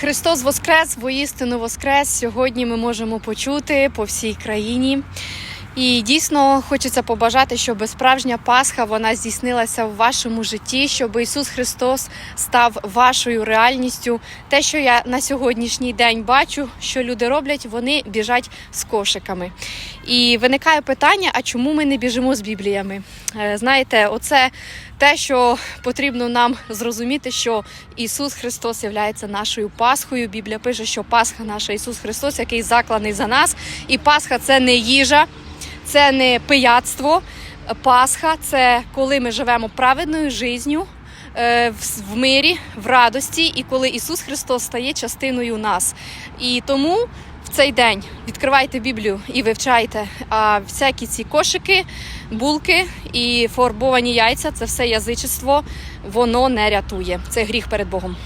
Христос Воскрес, воістину Воскрес. Сьогодні ми можемо почути по всій країні. І дійсно хочеться побажати, щоб справжня Пасха вона здійснилася в вашому житті, щоб Ісус Христос став вашою реальністю. Те, що я на сьогоднішній день бачу, що люди роблять, вони біжать з кошиками. І виникає питання: а чому ми не біжимо з бібліями? Е, Знаєте, оце те, що потрібно нам зрозуміти, що Ісус Христос є нашою Пасхою. Біблія пише, що Пасха наша Ісус Христос, який закланий за нас. І Пасха це не їжа, це не пияцтво. Пасха це коли ми живемо праведною життю. е, в- мирі, в радості, і коли Ісус Христос стає частиною нас. І тому в цей день відкривайте Біблію і вивчайте. А всякі ці кошики, булки і фарбовані яйця це все язичество, воно не рятує. Це гріх перед Богом.